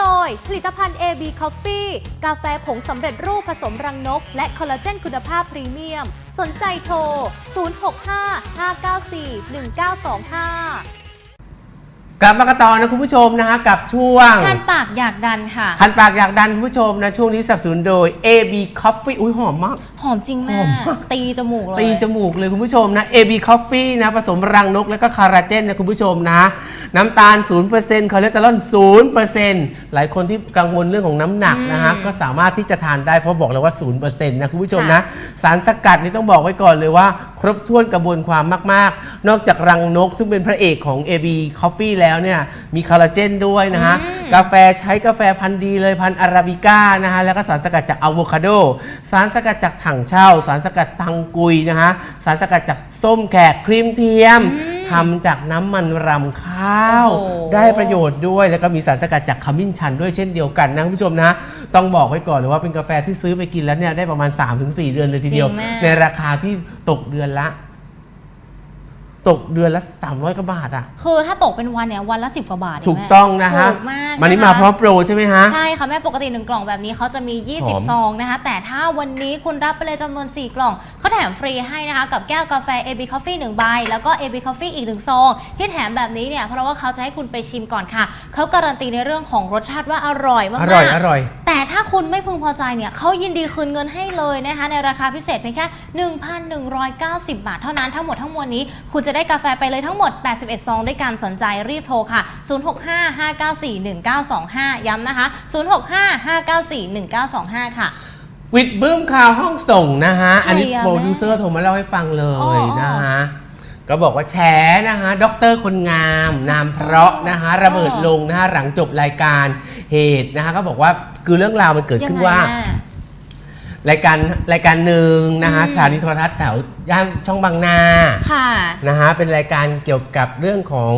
โดย ผลิตภัณฑ์ AB Coffee กาแฟผงสำเร็จรูปผสมรังนก และคอลลาเจนคุณภาพพรีเมียม สนใจโทร 065-594-1925 กลับมากันต่อนะคุณผู้ชมนะฮะกับช่วง คันปากอยากดันค่ะ คันปากอยากดันคุณผู้ชมนะช่วงนี้สนับสนุนโดย AB Coffee อุ้ยหอมมาก หอมจริงหแม่อมมาก ตีจมูกเลย ตีจมูกเลยคุณผู้ชมนะ AB Coffee นะผสมรังนกและก็คาราเจนนะคุณผู้ชมนะ น้ำตาล 0%คอเลสเตอรอล 0%หลายคนที่กังวลเรื่องของน้ำหนักนะฮะก็สามารถที่จะทานได้เพราะบอกเลยว่า 0%นะคุณผู้ชมนะ สารสกัดนี่ต้องบอกไว้ก่อนเลยว่า ครบถ้วนกระบวนความมาก ๆ นอกจากรังนกซึ่งเป็นพระเอกของ AB Coffee แล้วเนี่ยมีคอลลาเจนด้วยนะฮะ กาแฟใช้กาแฟพันธุ์ดีเลยพันธุ์อาราบิก้านะฮะ แล้วก็สารสกัดจากอะโวคาโด สารสกัดจากถังเช่า สารสกัดตังกุยนะฮะ สารสกัดจากส้มแขกครีมเทียมทำจากน้ำมันรำข้าวโอ้โหได้ประโยชน์ด้วยแล้วก็มีสารสกัดจากขมิ้นชันด้วยเช่นเดียวกันนะคุณผู้ชมนะ ต้องบอกไว้ก่อนเลยว่าเป็นกาแฟที่ซื้อไปกินแล้วเนี่ยได้ประมาณ 3-4 เดือนเลยทีเดียว จริงแม่ในราคาที่ตกเดือนละ ตกเดือนละ300กว่าบาทอะ คือถ้าตกเป็นวันเนี่ยวันละ 10 กว่าบาทเงถูกแม่ต้องนะฮะถูกมากมันนี้ะคะมาพร้อมโปรใช่ไหมฮะ ใช่ค่ะแม่ปกติ 1 กล่องแบบนี้เขาจะมีหอม20 ซองนะคะ แต่ถ้าวันนี้คุณรับไปเลยจำนวน 4 กล่องเขาแถมฟรีให้นะคะ กับแก้วกาแฟ AB Coffee 1ใบ แล้วก็ AB Coffee อีก 1 ซอง ที่แถมแบบนี้เนี่ย เพราะว่าเขาจะให้คุณไปชิมก่อนค่ะ เขาการันตีในเรื่องของรสชาติว่าอร่อยมากๆอร่อยอร่อยแต่ถ้าคุณไม่พึงพอใจเนี่ยเขายินดีคืนเงินให้เลยนะคะในราคาพิเศษเพียงแค่ 1,190 บาท เท่านั้นทั้งหมดทั้งมวลนี้คุณจะได้กาแฟไปเลยทั้งหมด 81 ซองด้วยกันสนใจรีบโทรค่ะ 0655941925 ย้ำนะคะ 0655941925 ค่ะ วิดบึ้มข่าวห้องส่งนะฮะ ใครอะอันนี้แม่โปรดิวเซอร์โทรมาเล่าให้ฟังเลอ๋ยอ นะฮะ ก็บอกว่าแฉนะฮะด็อกเตอร์คนงาม นามเพราะนะฮะ ระเบิดลงนะฮะ หลังจบรายการเหตุนะฮะก็บอกว่าคือเรื่องราวมันเกิดยัขึ้นไงว่า แม่ รายการรายการหนึ่งนะฮะอืมสถานีโทรทัศน์แถวย่านช่องบางนาค่ะนะฮะเป็นรายการเกี่ยวกับเรื่องของ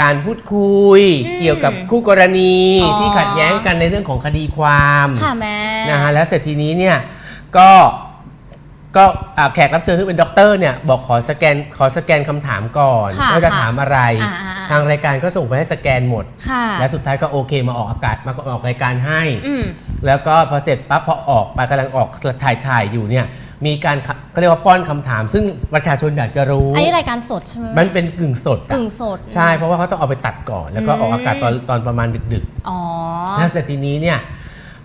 การพูดคุยอืมเกี่ยวกับคู่กรณีอ๋อที่ขัดแย้งกันในเรื่องของคดีความค่ะแม่นะฮะแล้วเสร็จทีนี้เนี่ยก็ก็อ่าแขกรับเชิญที่เป็นด็อกเตอร์เนี่ยบอกขอสแกนขอสแกนคำถามก่อนค่ะว่าจะค่ะถามอะไรอ่าอ่าอ่าทางรายการก็ส่งไปให้สแกนหมดค่ะและสุดท้ายก็โอเคมาออกอากาศมาออกรายการให้อืม แล้วก็พอเสร็จปั๊บพอออกไปกำลังออกถ่ายถ่ายอยู่เนี่ยมีการเขาเรียกว่าป้อนคำถาม ซึ่งประชาชนอยากจะรู้ อันนี้รายการสดใช่ไหมมันเป็นกึ่งสดอะกึ่งสด ใช่เพราะว่าเขาต้องเอาไปตัดก่อน แล้วก็ออกอากาศตอนตอนประมาณดึกอ๋อ ๆแล้วเสร็จทีนี้เนี่ย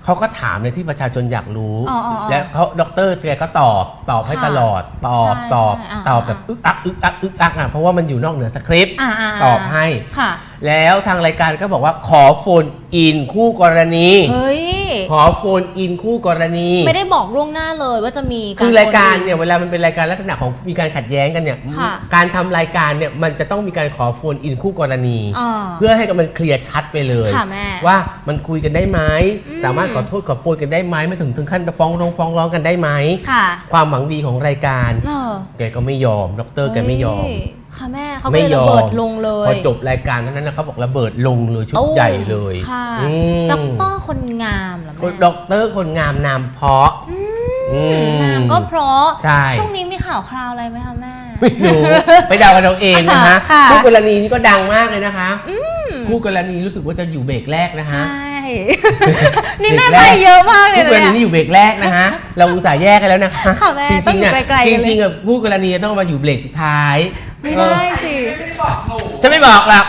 เขาก็ถามในที่ประชาชนอยากรู้ อ๋ออ๋ออ๋อและเขาด็อกเตอร์แกก็ตอบตอบให้ค่ะตลอดตอบใช่ตอบใช่อ่า ตอบแบบอึกอักอึกอักอึกอักอะเพราะว่ามันอยู่นอกเหนือสคริปต์อ่าาาตอบให้ ค่ะแล้วทางรายการก็บอกว่าขอโฟนอินคู่กรณี เฮ้ย ขอโฟนอินคู่กรณีไม่ได้บอกล่วงหน้าเลยว่าจะมีคือรายการโฟเนี่ยเวลามันเป็นรายการลักษณะของมีการขัดแย้งกันเนี่ย ค่ะ การทำรายการเนี่ยมันจะต้องมีการขอโฟนอินคู่กรณี อ่า เพื่อให้มันเคลียร์ชัดไปเลย ค่ะแม่ว่ามันคุยกันได้ไหมอืม สามารถขอโทษขอโพยกันได้ไหมไม่ถึงถึงขั้นฟ้องร้องฟ้องร้องกันได้ไหมค่ะความหวังดีของรายการ เออแกก็ไม่ยอมดอกเตอรแกไม่ยอม เฮ้ ค่ะแม่เขาก็ไม่เลยยระอมเบิดลงเลยพอจบรายการเท่านั้นนะเขาบอกระเบิดลงเลยชุดตู้ใหญ่เลยค่ะอืมด็อกเตอร์คนงามเหรอคนแม่ด็อกเตอร์คนงามนามเพาะอืมนามก็เพราะใช่ช่วงนี้มีข่าวคราวอะไรไหมคะแม่ไม่รู้ไปเดากันเอาเองนะฮะค่ะคู่กรณีนี่ก็ดังมากเลยนะคะคู่กรณีรู้สึกว่าจะอยู่เบรกแรกนะฮะใช่นี่แม่เบรกไปแรกเยอะมากเลยคู่กรเนี่ณียนี่อยู่เบรกแรกนะฮะเราอุตส่าห์แยกกันแล้วนะคะค่ะแม่จต้องริงอยู่ๆอะไกลๆจกันเลยริงๆอะคู่กรณีต้องมาอยู่เบรกสุดท้าย ไม่เอได้อสิฉันไม่บอกหรอก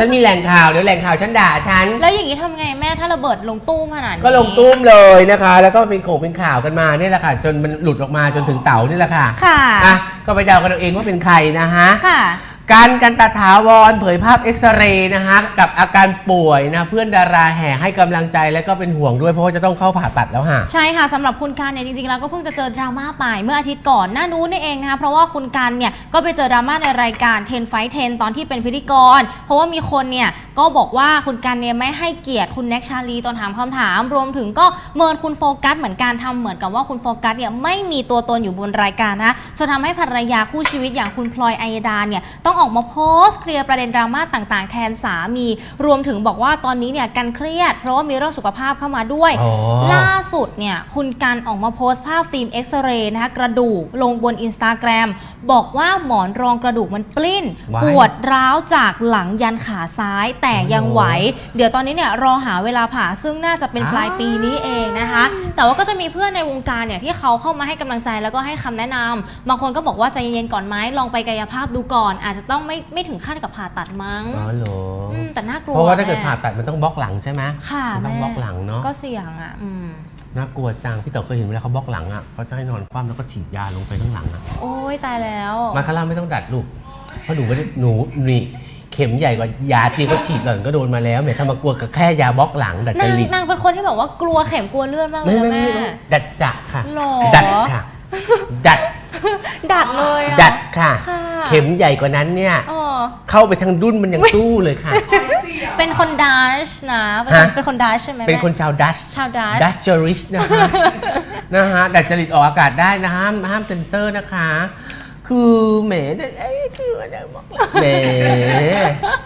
ฉันมีแหล่งข่าวเดี๋ยวแหล่งข่าวฉันด่าฉัน แล้วอย่างนี้ทำไงแม่ถ้าระเบิดลงตู้ขนาดนี้ก็ลงตุ้มเลยนะคะ แล้วก็เป็นโขงเป็นข่าวกันมาเนี่ยแหละค่ะ จนมันหลุดออกมาจนถึงเต๋านี่แหละค่ะค่ะ อะก็ไปเดากันเอาเองว่าเป็นใครนะฮะ ค่ะ การกันตาถาวรเผยภาพเอ็กซเรย์นะฮะกับอาการป่วยนะเพื่อนดาราแห่ให้กำลังใจและก็เป็นห่วงด้วยเพราะว่าจะต้องเข้าผ่าตัดแล้วฮะ ใช่ค่ะสำหรับคุณการเนี่ยจริงๆแล้วก็เพิ่งจะเจอดราม่าไปเมื่ออาทิตย์ก่อนหน้านู้นนี่เองนะคะเพราะว่าคุณการเนี่ยก็ไปเจอดราม่าในรายการ10 Fight 10 ตอนที่เป็นพิธีกร เพราะว่ามีคนเนี่ยก็บอกว่าคุณการเนี่ยไม่ให้เกียรติคุณแน็กชาลีตอนถามคำถาม รวมถึงก็เมินคุณโฟกัสเหมือนการทำเหมือนกับว่าคุณโฟกัสเนี่ยไม่มีตัวตนอยู่บนรายการนะจนทำให้ภรรยาคู่ชีวิตอย่างคุณพลอยอัยดาเนี่ยต้องต้องออกมาโพสต์เคลียร์ประเด็นดราม่าต่างๆ แทนสามี รวมถึงบอกว่าตอนนี้เนี่ยกันเครียด เพราะว่ามีเรื่องสุขภาพเข้ามาด้วย อ๋อ ล่าสุดเนี่ยคุณกันออกมาโพสต์ภาพฟิล์มเอ็กซเรย์นะคะกระดูกลงบนอินสตาแกรมบอกว่าหมอนรองกระดูกมันปลิ้น ว้าย ปวดร้าวจากหลังยันขาซ้ายแต่ยังไหว เดี๋ยวตอนนี้เนี่ยรอหาเวลาผ่าซึ่งน่าจะเป็นปลายปีนี้เองนะคะ แต่ว่าก็จะมีเพื่อนในวงการเนี่ยที่เขาเข้ามาให้กำลังใจแล้วก็ให้คำแนะนำบางคนก็บอกว่าใจเย็นๆก่อนไหมลองไปกายภาพดูก่อน อาจจะต้องไม่ไม่ถึงขั้นกับผ่าตัดมั้งอ๋อเหรออมแต่น่ากลัวเพราะว่าถ้าเกิดแม่ผ่าตัดมันต้องบล็อกหลังใช่ไหมค่ะมันต้องแม่บล็อกหลังเนาะก็เสี่ยงอะอืม น่ากลัวจังพี่เต๋อเคยเห็นเวลาเขาบล็อกหลังอะเขาจะให้นอนคว่ำแล้วก็ฉีดยาลงไปข้างหลังอะโอ้ยตายแล้ว มาคาร่าไม่ต้องดัดลูกเพราะหนูไม่ได้หนูนี่เข็มใหญ่กว่ายาที่เขาฉีดหล่อนก็โดนมาแล้วเนี่ยถ้ามากลัวกับแค่ยาบล็อกหลังดัดจนางริต นางเป็นคนที่แบบว่ากลัวเข็มกลัวเลือดมากเลไม่ยนะไม่แม่ไม่ ดัดจะค่ะ หรอ ดัดค่ะ ดัด ดัดเลยอะดัดค่ะ ค่ะเข็มใหญ่กว่านั้นเนี่ย อ๋อเข้าไปทางดุ้นมันยังสู้เลยค่ะ เป็นคนดัชนะเป็นคนฮะ เป็นคนดัชใช่ไหมเป็นคนแม่ชาวดัช ชาวดัช ดัชเชอริชนะคะ นะฮะดัดจริตออกอากาศได้นะห้ามห้ามเซ็นเตอร์นะคะ คือแหมเนี่ยไอ้คืออะไรบอกแหม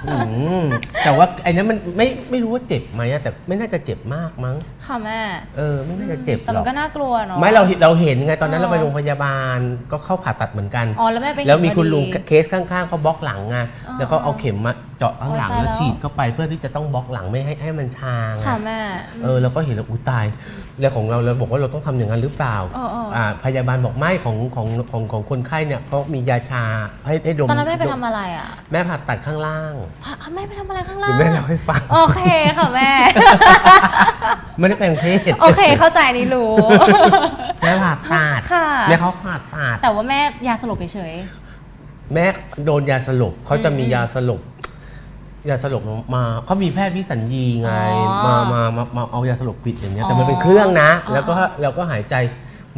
อืมแต่ว่าไอ้นั้นมันไม่ไม่รู้ว่าเจ็บไหมอะแต่ไม่น่าจะเจ็บมากมั้ง ค่ะแม่ เออไม่น่าจะเจ็บแต่รมัอนกก็น่ากลัวเนาะ ไม่เราเห็นเราเห็นไงตอนนั้นอ๋อ เราไปโรงพยาบาลก็เข้าผ่าตัดเหมือนกัน อ๋อแล้วแม่ไปเห็นแล้วมีคุณพอดีลุงเคสข้างๆเขาบล็อกหลังไงแล้วเขาเอาเข็มมา เจาะข้างหลังโอ๊ยตายแล้ว แล้วฉีดเข้าไปเพื่อที่จะต้องบล็อกหลังไม่ให้ให้มันชาไง ค่ะแม่ เออเราก็เห็นแล้วอุ้ยตาย แล้วของเราเราบอกว่าเราต้องทำอย่างนั้นหรือเปล่าเออเอออ่าพยาบาลบอกไม่ของของของของคนไข้เนี่ยเขามียาชาให้ให้ดมตอนนั้นแม่ไปดทำอะไรอะแม่ผ่าตัดข้างล่างพะแม่ไปทำอะไรข้างล่าเดี๋ยงวแม่เล่าให้ฟังโอเคค่ะแม่ ไม่ได้แปลงเพศโอเคเข้าใจนี่รู้ แม่ผ่าตัดค่ะ แม่เขาผ่าตัดแต่ว่าแม่ยาสลบเฉย แม่โดนยาสลบเขาจะมีอืมยาสลบ ยาสลบมาเขามีแพทย์วิสัญญีไงอ๋อมามามามาเอายาสลบปิดอย่างเงี้ยอ๋อแต่มันเป็นเครื่องนะ อ๋อแล้วก็เราก็หายใจ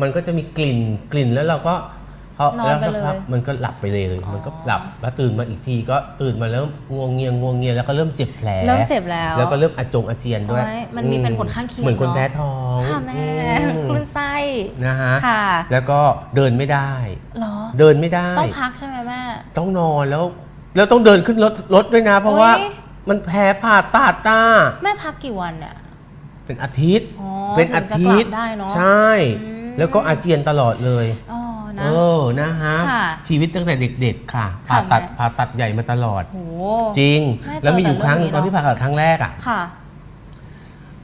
มันก็จะมีกลิ่นกลิ่นแล้วเราก็พอนอนแล้วไปสักเลยพักมันก็หลับไปเลย มันก็หลับแล้วตื่นมาอีกทีก็ตื่นมาแล้วงวงเงียงงวงเงียแล้วก็เริ่มเจ็บแผลเริ่มเจ็บแล้วแล้วก็เริ่มอาจงอาเจียนด้วยโอ้ยมันมีเป็นผลข้างเคียงเหมือนคนเนอะ แพ้ท้องๆค่ะแม่อืมคลื่นไส้ นะฮะค่ะแล้วก็เดินไม่ได้ เหรอ เดินไม่ได้ ต้องพักใช่ไหมแม่ ต้องนอนแล้ว แล้วต้องเดินขึ้นรถรถด้วยนะ เพราะว่าอุ๊ย มันแพ้ผ่าตัดต้าแม่พักกี่วันเนี่ย เป็นอาทิตย์ อ๋อเป็นอาทิตย์ถึงจะกลับได้เนอะใช่ อืม แล้วก็อาเจียนตลอดเลย อ๋อนะ เออนะฮะ ค่ะชีวิตตั้งแต่เด็ก ๆ ค่ะค่ะผ่าตัดแม่ ผ่าตัดใหญ่มาตลอด โห จริง แม่เจอแล้วมีอยู่แต่ครั้งหเรื่นึองงนี้ตอนที่ผ่าตัดครั้งแรกอะค่ะ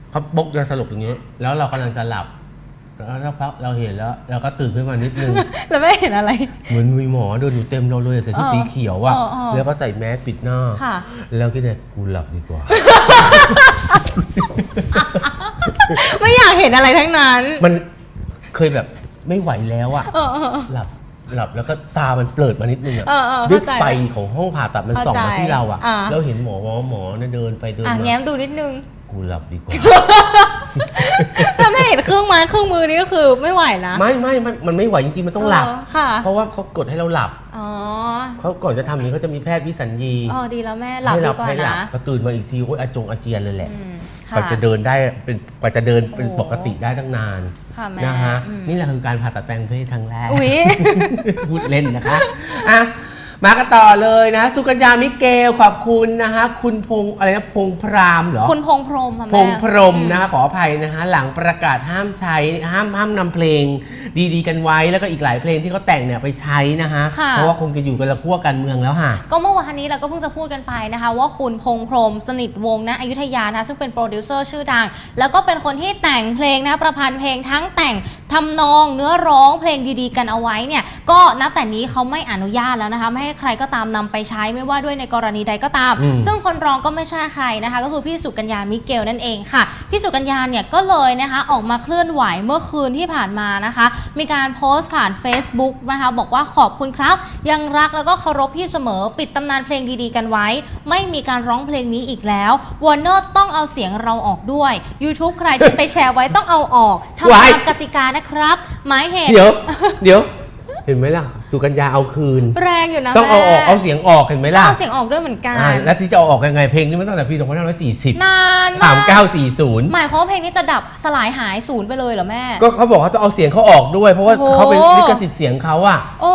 เขาบกยาสลบอย่างเงี้ยแล้วเรากำลังจะหลับ แล้วสักพักเราเห็นแล้วเราก็ตื่นขึ้นมานิดนึง แล้วแม่เห็นอะไร เหมือนมีหมอเดินอยู่เต็มเราเลยใส่ชุดเออสีเขียวอะเออเออแล้วก็ใส่แมสปิดหน้า ค่ะ แล้วคิดเลยกูหลับดีกว่า ไม่อยากเห็นอะไรทั้งนั้นมันเคยแบบไม่ไหวแล้วอะเออเออหลับหลับแล้วก็ตามันเปิดมานิดนึงอะเออเออด้วยเข้าใจไฟของห้องผ่าตัดมันส่องมาเข้าใจที่เราอะอ่า แล้วเห็นหมอหมอหมอเนี่ยเดินไปเดินอะมา แง้มดูนิดนึง กูหลับดีกว่า ถ้าไม่เห็นเครื่องไม้เครื่องมือนี่ก็คือไม่ไหวนะไม่ไม่ไม่มันไม่ไหวจริงๆมันต้องหลับ เค่ะเพราะว่าเขากดให้เราหลับอ๋อเขาก่อนจะทำอย่างนี้เขาจะมีแพทย์วิสัญญีอ๋อดีแล้วแม่หลับให้ดีกว่าให้หลันะพอตื่นมาอีกทีโอ้ยอาจงอาเจียนเลยแหละอืมกค่ะ ว่าจะเดินได้เป็นกว่าจะเดินเป็นโอ้ ปกติได้ตั้งนานค่ะแม่นะฮะอืมนี่แหละคือการผ่าตัดแปลงเพศครั้งแรก อุ๊ย พูดเล่นนะคะอะ มากันต่อเลยนะ สุกัญญามิเกลขอบคุณนะฮะคุณพงษ์อะไรนะพงษ์พรามเหรอคุณพงษ์พรหมค่ะพแม่งษ์พรหมนะคะขออภัยนะคะหลังประกาศห้ามใช้ห้ามห้ามนำเพลง ดีๆ กันไว้แล้วก็อีกหลายเพลงที่เขาแต่งเนี่ยไปใช้นะคะค่ะ เพราะว่าคงจะอยู่กันละขั้วการเมืองแล้วค่ะ ก็เมื่อวานนี้เราก็เพิ่งจะพูดกันไปนะคะ ว่าคุณพงษ์พรหมสนิทวงศ์นะอยุธยานะซึ่งเป็นโปรดิวเซอร์ชื่อดัง แล้วก็เป็นคนที่แต่งเพลงนะประพันธ์เพลงทั้งแต่งทำนองเนื้อร้องเพลงดีๆ กันเอาไว้เนี่ยก็นับแต่นี้เขาไม่อนุญาตแล้วนะคะ ไม่ให้ใครก็ตามนำไปใช้ไม่ว่าด้วยในกรณีใดก็ตามอืมซึ่งคนร้องก็ไม่ใช่ใครนะคะ ก็คือพี่สุกัญญามิเกลนั่นเองค่ะ พี่สุกัญญาเนี่ยก็เลยนะคะออกมาเคลื่อนไหวเมื่อคืนที่ผ่านมานะคะ มีการโพสต์ผ่าน Facebook นะคะบอกว่าขอบคุณครับ ยังรักแล้วก็เคารพพี่เสมอปิดตำนานเพลงดีๆ กันไว้ ไม่มีการร้องเพลงนี้อีกแล้ววอร์เนอร์ต้องเอาเสียงเราออกด้วย YouTube ใครที่ไปแชร์ไว้ต้องเอาออกทำไว้ตามกติกานะครับ หมายเหตุ เดี๋ยว เดี๋ยว เห็นไหมล่ะ สุกัญญาเอาคืน แรงอยู่นะต้องเอาออกแม่เอาเสียงออกเห็นไหมล่ะ เอาเสียงออกด้วยเหมือนกันอ่าแล้วที่จะเอาออกยังไงเพลงนี้มันตั้งแต่ปี 2540 นานมาก3940 หมายความว่าเพลงนี้จะดับสลายหายศูนย์ไปเลยเหรอแม่ ก็เขาบอกเขาต้องเอาเสียงเขาออกด้วย เพราะว่าโอ้โห เขาเป็นลิขสิทธิ์เสียงเขาอะ โอ้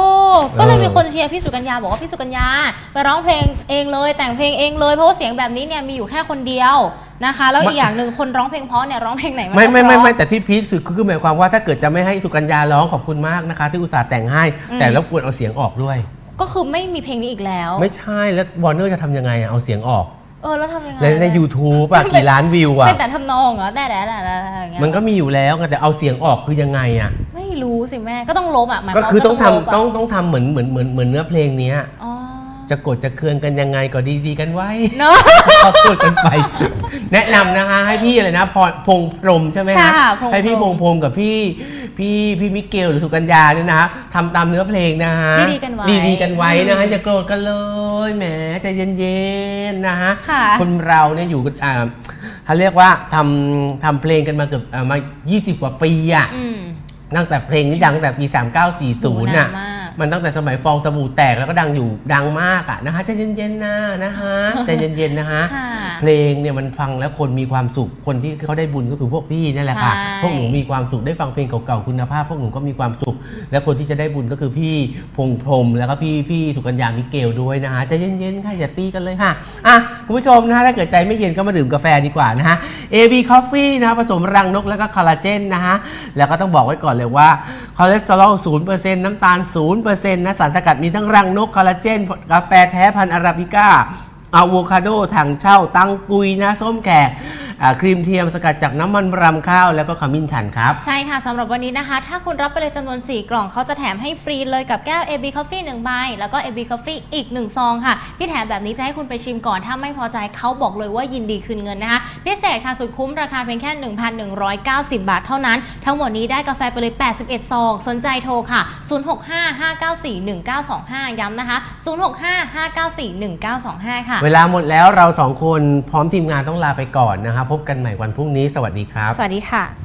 ก็เลยเออมีคนเชียร์พี่สุกัญญาบอกว่าพี่สุกัญญาไปร้องเพลงเองเลยแต่งเพลงเองเลยเพราะว่าเสียงแบบนี้เนี่ยมีอยู่แค่คนเดียวนะคะแล้วอีกอย่างหนึ่งคนร้องเพลงเพราะเนี่ยร้องเพลงไหนนไม่ก็ไม่ไม่เพราะ ไม่แต่ที่พีคสุดก็คือหมายความว่าถ้าเกิดจะไม่ให้สุกัญญาร้องขอบคุณมากนะคะ ที่อุตส่าห์แต่งให้ อืม แต่รบกวนเอาเสียงออกด้วย ก็คือไม่มีเพลงนี้อีกแล้ว ไม่ใช่แล้ววอร์เนอร์จะทำยังไงอะเอาเสียงออกเออแล้วทำยังไงในใน YouTube อะกี่ล้านวิวอะเป็นแต่ทำนองเหรอแต่แต่แต่แต่อย่างเงี้ยมันก็มีอยู่แล้วไงแต่เอาเสียงออกคือยังไงอะไม่รู้สิแม่ก็ต้องลบอะหมายก็วามคือต้องว่าทำลบะต้องต้องทำเหมือนเหมือนเหมือนเหมือนเนื้อเพลงเนี้ย อ๋อ จะกดจะเคืองกันยังไงก็ดีๆกันไว้เนาะขอบคุณกันไป แนะนำนะคะให้พี่อะไรนะพรพงษ์พรหมใช่ไหมฮะค่ะพงษ์ให้พี่พพรหมงษ์พรหมกับพี่พี่พี่มิเกลหรือสุกัญญาเนี่ยนะทำตามเนื้อเพลงนะฮะดีๆกันไว้ดีๆกันไว้นะฮะอืมอย่าโกรธกันเลยแหมใจเย็นๆนะฮะค่ะ คนเราเนี่ยอยู่กันอ่าเขาเรียกว่าทำทำเพลงกันมาเกือบอ่ามา 20 กว่าปีอะ อืมตั้งแต่เพลงนี้ดังตั้งแต่ปี 3940 น่ะนานมาก มันตั้งแต่สมัยฟองสบู่แตกแล้วก็ดังอยู่ดังมากอะนะคะใจเย็นๆนะนะคะใจเย็นๆนะคะ ค่ะเพลงเนี่ยมันฟังแล้วคนมีความสุขคนที่เขาได้บุญก็คือพวกพี่นั่นแหละค่ะ ใช่ พวกหนูมีความสุขได้ฟังเพลงเก่าๆคุณภาพ พวกหนูก็มีความสุข และคนที่จะได้บุญก็คือพี่พงษ์พรหมแล้วก็พี่พี่สุกัญญามิเกลด้วยนะคะใจเย็นๆค่ะอย่าตีกันเลยค่ะอะคุณผู้ชมนะถ้าเกิดใจไม่เย็นก็มาดื่มกาแฟดีกว่านะฮะ AB Coffee นะผสมรังนกแล้วก็คอลลาเจนนะฮะแล้วก็ต้องบอกไว้ก่อนเลยว่าคอเลสเตอรอล0%น้ำตาล0%นะสารสกัดมีทั้งรังนกคอลลาเจน กาแฟแท้พันธุ์อาราบิก้าอะโวคาโดถังเช่า ตังกุยนะส้มแขก อ่าครีมเทียมสกัดจากน้ำมันรำข้าวแล้วก็ขมิ้นชันครับ ใช่ค่ะสำหรับวันนี้นะคะ ถ้าคุณรับไปเลยจำนวน 4 กล่องเขาจะแถมให้ฟรีเลยกับแก้ว AB Coffee 1ใบแล้วก็ AB Coffee อีก 1 ซองค่ะ ที่แถมแบบนี้จะให้คุณไปชิมก่อน ถ้าไม่พอใจเขาบอกเลยว่ายินดีคืนเงินนะคะ พิเศษค่ะสุดคุ้มราคาเพียงแค่ 1,190 บาทเท่านั้น ทั้งหมดนี้ได้กาแฟไปเลย 81 ซอง สนใจโทรค่ะ 0655941925 ย้ำนะคะ 0655941925 ค่ะ เวลาหมดแล้วเราสองคนพร้อมทีมงานต้องลาไปก่อนนะครับพบกันใหม่วันพรุ่งนี้ สวัสดีครับ สวัสดีค่ะ